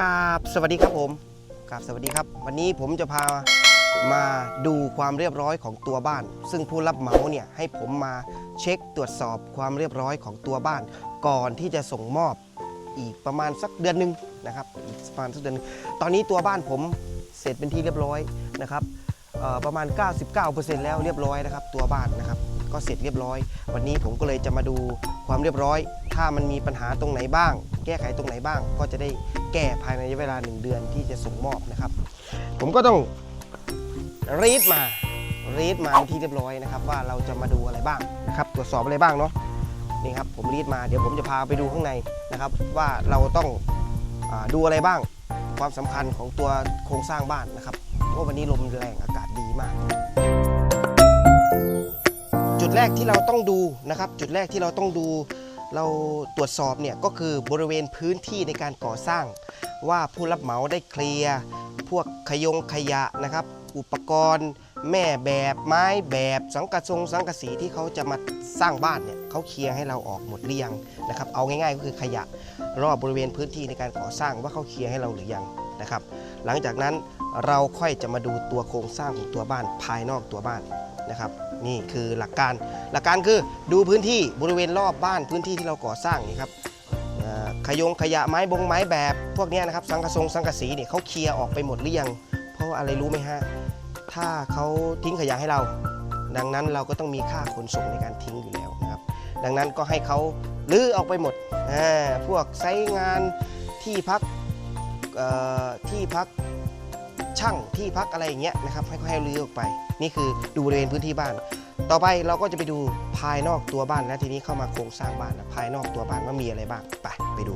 กราบสวัสดีครับผมกราบสวัสดีครับ วันนี้ผมจะพามาดูความเรียบร้อยของตัวบ้าน ซึ่งผู้รับเหมาเนี่ยให้ผมมาเช็คตรวจสอบความเรียบร้อยของตัวบ้าน ก่อนที่จะส่งมอบอีกประมาณสักเดือนหนึ่งนะครับอีกประมาณสักเดือนหนึ่งตอนนี้ตัวบ้านผมเสร็จเป็นที่เรียบร้อยนะครับเอ่อประมาณ 99%แล้วเรียบร้อยนะครับ ตัวบ้านนะครับ ก็เสร็จเรียบร้อย วันนี้ผมก็เลยจะมาดูความเรียบร้อย ถ้ามันมีปัญหาตรงไหนบ้าง แก้ไขตรงไหนบ้าง ก็จะได้แก้ภายในระยะเวลา 1 เดือนที่จะส่งมอบนะครับ ผมก็ต้องรีดมารีดมาที่เรียบร้อยนะครับ ว่าเราจะมาดูอะไรบ้างนะครับ ตรวจสอบอะไรบ้างเนาะนี่ครับผมรีดมาเดี๋ยวผมจะพาไปดูข้างในนะครับ ว่าเราต้องอดูอะไรบ้าง ความสำคัญของตัวโครงสร้างบ้านนะครับเพราะวันนี้ลมแรงอากาศดี แรกที่เราต้องดูนะครับ จุดแรกที่เราต้องดู เราตรวจสอบเนี่ยก็คือบริเวณพื้นที่ในการก่อสร้าง ว่าผู้รับเหมาได้เคลียร์พวกขยงขยะนะครับ อุปกรณ์แม่แบบไม้แบบสังกะสงสังกะสีที่เขาจะมาสร้างบ้านเนี่ยเขาเคลียร์ให้เราออกหมดหรือยังนะครับ เอาง่ายๆก็คือขยะรอบบริเวณพื้นที่ในการก่อสร้างว่าเขาเคลียร์ให้เราหรือยังนะครับ หลังจากนั้นเราค่อยจะมาดูตัวโครงสร้างของตัวบ้านภายนอกตัวบ้านนะครับ นี่คือหลักการ หลักการคือดูพื้นที่บริเวณรอบบ้านพื้นที่ที่เราก่อสร้างนี่ครับขยงขยะไม้บงไม้แบบ พวกนี้นะครับสังกะสงสังกะสีเนี่ยเขาเคลียร์ออกไปหมดหรือยัง เพราะอะไรรู้ไหมฮะถ้าเขาทิ้งขยะให้เรา ดังนั้นเราก็ต้องมีค่าขนส่งในการทิ้งอยู่แล้วนะครับ ดังนั้นก็ให้เขาลื้อออกไปหมดพวกไซต์งานที่พักที่พักช่างที่พักอะไรอย่างเงี้ยนะครับให้เขาให้ลื้อออกไป นี่คือดูบริเวณพื้นที่บ้าน ต่อไปเราก็จะไปดูภายนอกตัวบ้านแล้วทีนี้เข้ามาโครงสร้างบ้านนะภายนอกตัวบ้านว่ามีอะไรบ้างไปไปดู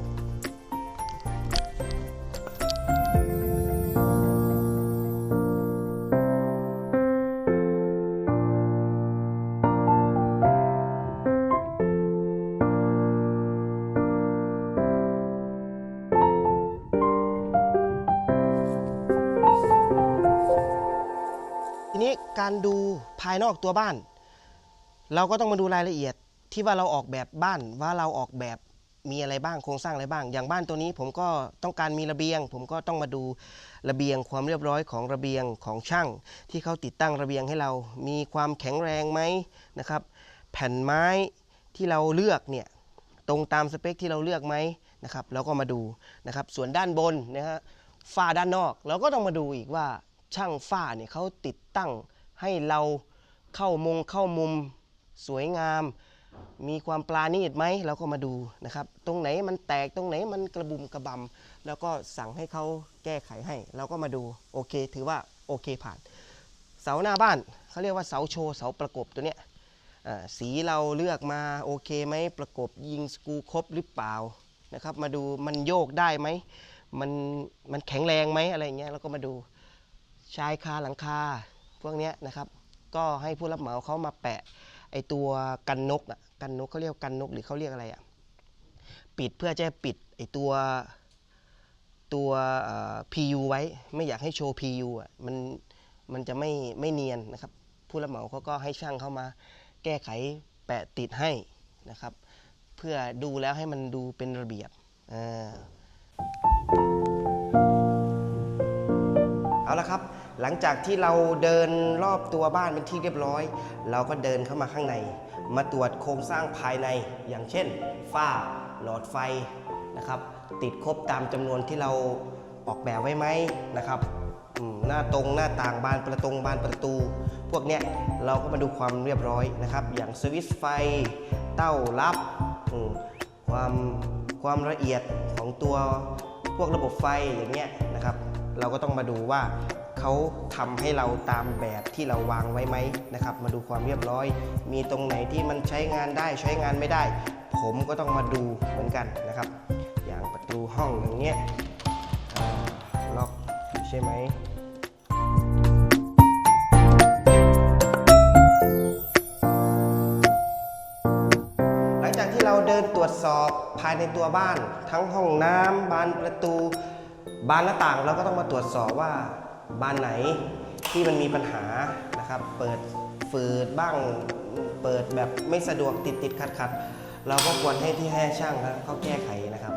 ทีนี้การดูภายนอกตัวบ้าน เราก็ต้องมาดูรายละเอียดที่ว่าเราออกแบบบ้านว่าเราออกแบบมีอะไรบ้างโครงสร้างอะไรบ้าง อย่างบ้านตัวนี้ผมก็ต้องการมีระเบียง ผมก็ต้องมาดูระเบียงความเรียบร้อยของระเบียงของช่าง ที่เขาติดตั้งระเบียงให้เรา มีความแข็งแรงไหมนะครับ แผ่นไม้ที่เราเลือกเนี่ยตรงตามสเปคที่เราเลือกไหมนะครับเราก็มาดูนะครับ ส่วนด้านบนนะฮะฝ้าด้านนอก เราก็ต้องมาดูอีกว่า ช่างฝ้าเนี่ยเขาติดตั้งให้เราเข้ามงเข้ามุมสวยงาม มีความปราณีตไหมเราก็มาดูนะครับ ตรงไหนมันแตกตรงไหนมันกระบุมกระบำแล้วก็สั่งให้เขาแก้ไขให้ เราก็มาดูโอเค ถือว่าโอเคผ่าน เสาหน้าบ้านเขาเรียกว่าเสาโชว์เสาประกบตัวเนี้ยสีเราเลือกมาโอเคไหมประกบยิงสกูครบหรือเปล่านะครับ มาดูมันโยกได้ไหมมันมันแข็งแรงไหมอะไรเงี้ยเราก็มาดู ชายคาหลังคาพวกนี้นะครับ ก็ให้ผู้รับเหมาเขามาแปะไอตัวกันนกอะกันนกเขาเรียกกันนกหรือเขาเรียกอะไรอะปิดเพื่อจะปิดไอตัวตัวเอ่อ PU ไว้ไม่อยากให้โชว์ PU อะมันมันจะไม่ไม่เนียนนะครับ ผู้รับเหมาเขาก็ให้ช่างเข้ามาแก้ไขแปะติดให้นะครับ เพื่อดูแล้วให้มันดูเป็นระเบียบอ่า เอาละครับ หลังจากที่เราเดินรอบตัวบ้านเป็นที่เรียบร้อย เราก็เดินเข้ามาข้างใน มาตรวจโครงสร้างภายในอย่างเช่น ฝ้าหลอดไฟนะครับติดครบตามจำนวนที่เราออกแบบไว้ไหมนะครับหน้าตรงหน้าต่างบานประตงบานประตู พวกเนี้ยเราก็มาดูความเรียบร้อยนะครับ อย่างสวิตช์ไฟเต้ารับความความละเอียดของตัวพวกระบบไฟอย่างเงี้ยนะครับ เราก็ต้องมาดูว่าเขาทำให้เราตามแบบที่เราวางไว้ไหมนะครับ มาดูความเรียบร้อย มีตรงไหนที่มันใช้งานได้ใช้งานไม่ได้ ผมก็ต้องมาดูเหมือนกันนะครับ อย่างประตูห้องอย่างเงี้ยล็อกใช่ไหมหลังจากที่เราเดินตรวจสอบภายในตัวบ้าน ทั้งห้องน้ำบานประตู บานหน้าต่างเราก็ต้องมาตรวจสอบว่าบานไหนที่มันมีปัญหานะครับ เปิดฝืดบ้างเปิดแบบไม่สะดวกติดติดขัดขัดเราก็ควรให้ที่ให้ช่างเขาแก้ไขนะครับ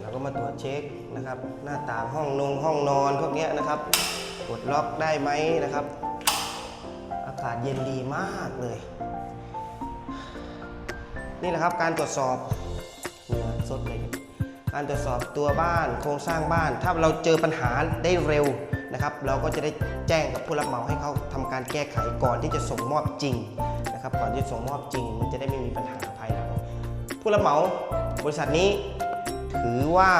เราก็มาตรวจเช็คนะครับ หน้าต่างห้องนงห้องนอนพวกนี้นะครับกดล็อกได้ไหมนะครับ อากาศเย็นดีมากเลย นี่แหละครับการตรวจสอบเหงื่อสดเลย การตรวจสอบตัวบ้านโครงสร้างบ้าน ถ้าเราเจอปัญหาได้เร็วนะครับ เราก็จะได้แจ้งกับผู้รับเหมาให้เขาทำการแก้ไขก่อนที่จะส่งมอบจริงนะครับ ก่อนที่จะส่งมอบจริงมันจะได้ไม่มีปัญหาภายหลังผู้รับเหมาบริษัทนี้ถือว่า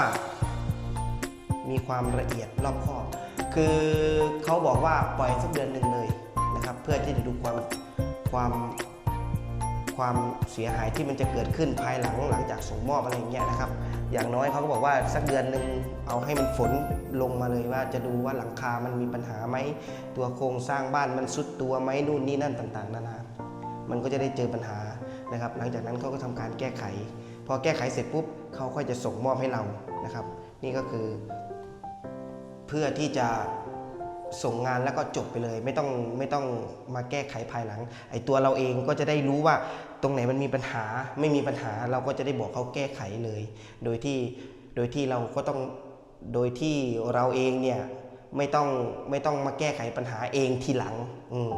มีความละเอียดรอบคอบ คือเขาบอกว่าปล่อยสักเดือนหนึ่งเลยนะครับ เพื่อที่จะดูความความ ความเสียหายที่มันจะเกิดขึ้นภายหลังหลังจากส่งมอบอะไรอย่างเงี้ยนะครับ อย่างน้อยเขาก็บอกว่าสักเดือนหนึ่งเอาให้มันฝนลงมาเลยว่าจะดูว่าหลังคามันมีปัญหาไหมตัวโครงสร้างบ้านมันสุดตัวไหมนู่นนี่นั่นต่างๆนานา มันก็จะได้เจอปัญหานะครับ หลังจากนั้นเขาก็ทำการแก้ไข พอแก้ไขเสร็จปุ๊บเขาก็จะส่งมอบให้เรานะครับ นี่ก็คือ เพื่อที่จะ ส่งงานแล้วก็จบไปเลย ไม่ต้องไม่ต้องมาแก้ไขภายหลัง ไอ้ตัวเราเองก็จะได้รู้ว่าตรงไหนมันมีปัญหาไม่มีปัญหาเราก็จะได้บอกเขาแก้ไขเลย โดยที่โดยที่เราก็ต้องโดยที่เราเองเนี่ยไม่ต้องไม่ต้องมาแก้ไขปัญหาเองทีหลัง อืม